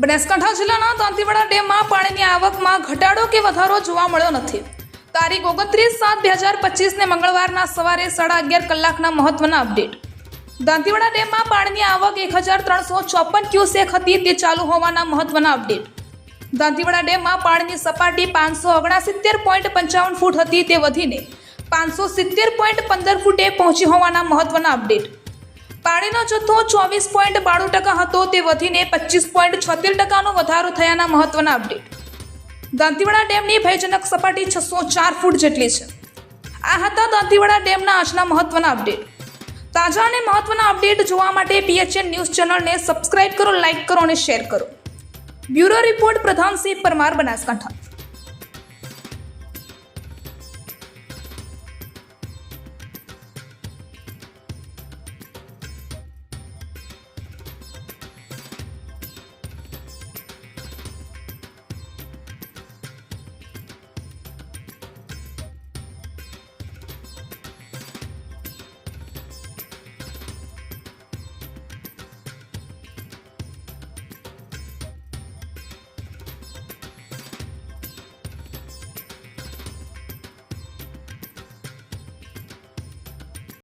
બનાસકાંઠા જિલ્લાના દાંતીવાડા ડેમમાં પાણીની આવકમાં ઘટાડો કે વધારો જોવા મળ્યો નથી. તારીખ ઓગણત્રીસ સાત બે હજાર પચીસને મંગળવારના સવારે સાડા અગિયાર કલાકના મહત્વના અપડેટ. દાંતીવાડા ડેમમાં પાણીની આવક એક હજાર ત્રણસો ચોપન ક્યુસેક હતી, તે ચાલુ હોવાના મહત્વના અપડેટ. દાંતીવાડા ડેમમાં પાણીની સપાટી પાંચસો ઓગણસિત્તેર પોઈન્ટ પંચાવન ફૂટ હતી, તે વધીને પાંચસો સિત્તેર પોઈન્ટ પંદર ફૂટે પહોંચી હોવાના મહત્વના અપડેટ. પાણીનો જથ્થો ચોવીસ પોઈન્ટ બાણું ટકા હતો, તે વધીને પચીસ પોઈન્ટ છોતેર ટકાનો વધારો થયાના મહત્વના અપડેટ. દાંતીવાડા ડેમની ભયજનક સપાટી છસો ચાર ફૂટ જેટલી છે. આ હતા દાંતીવાડા ડેમના આજના મહત્વના અપડેટ. તાજા અને મહત્વના અપડેટ જોવા માટે પીએચએન ન્યૂઝ ચેનલને સબસ્ક્રાઇબ કરો, લાઇક કરો અને શેર કરો. Bureau report Pradhansinh Parmar Banaskantha.